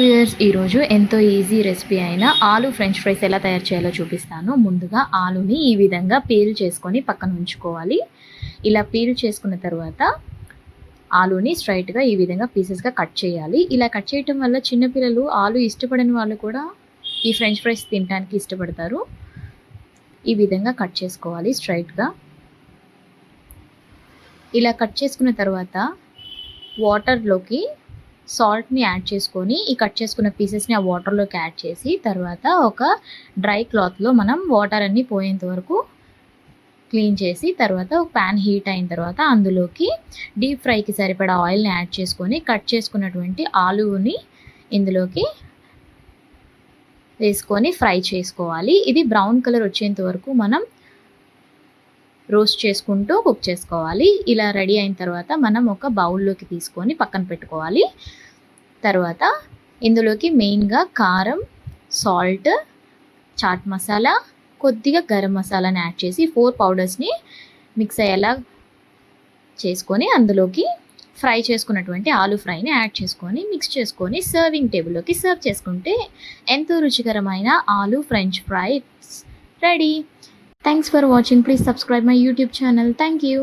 Viewers ఈరోజు ఎంతో easy recipe అయిన ఆలు ఫ్రెంచ్ ఫ్రైస్ ఎలా తయారు చేయాలో చూపిస్తాను. ముందుగా ఆలుని ఈ విధంగా పీల్ చేసుకొని పక్కన ఉంచుకోవాలి. ఇలా పీల్ చేసుకున్న తర్వాత ఆలుని స్ట్రైట్గా ఈ విధంగా పీసెస్గా కట్ చేయాలి. ఇలా కట్ చేయటం వల్ల చిన్నపిల్లలు ఆలు ఇష్టపడని వాళ్ళు కూడా ఈ ఫ్రెంచ్ ఫ్రైస్ తినడానికి ఇష్టపడతారు. ఈ విధంగా కట్ చేసుకోవాలి స్ట్రైట్గా ఇలా కట్ చేసుకున్న తర్వాత వాటర్లోకి సాల్ట్ని యాడ్ చేసుకొని ఈ కట్ చేసుకున్న పీసెస్ని ఆ వాటర్లోకి యాడ్ చేసి తర్వాత ఒక డ్రై క్లాత్లో మనం వాటర్ అన్నీ పోయేంత వరకు క్లీన్ చేసి తర్వాత ఒక ప్యాన్ హీట్ అయిన తర్వాత అందులోకి డీప్ ఫ్రైకి సరిపడా ఆయిల్ని యాడ్ చేసుకొని కట్ చేసుకున్నటువంటి ఆలువుని ఇందులోకి వేసుకొని ఫ్రై చేసుకోవాలి. ఇది బ్రౌన్ కలర్ వచ్చేంత వరకు మనం రోస్ట్ చేసుకుంటూ కుక్ చేసుకోవాలి. ఇలా రెడీ అయిన తర్వాత మనం ఒక బౌల్లోకి తీసుకొని పక్కన పెట్టుకోవాలి. తర్వాత ఇందులోకి మెయిన్గా కారం సాల్ట్ చాట్ మసాలా కొద్దిగా గరం మసాలాని యాడ్ చేసి ఫోర్ పౌడర్స్ని మిక్స్ అయ్యేలా చేసుకొని అందులోకి ఫ్రై చేసుకున్నటువంటి ఆలు ఫ్రైని యాడ్ చేసుకొని మిక్స్ చేసుకొని సర్వింగ్ టేబుల్లోకి సర్వ్ చేసుకుంటే ఎంతో రుచికరమైన aloo French fries ready. Thanks for watching. Please subscribe my YouTube channel. Thank you.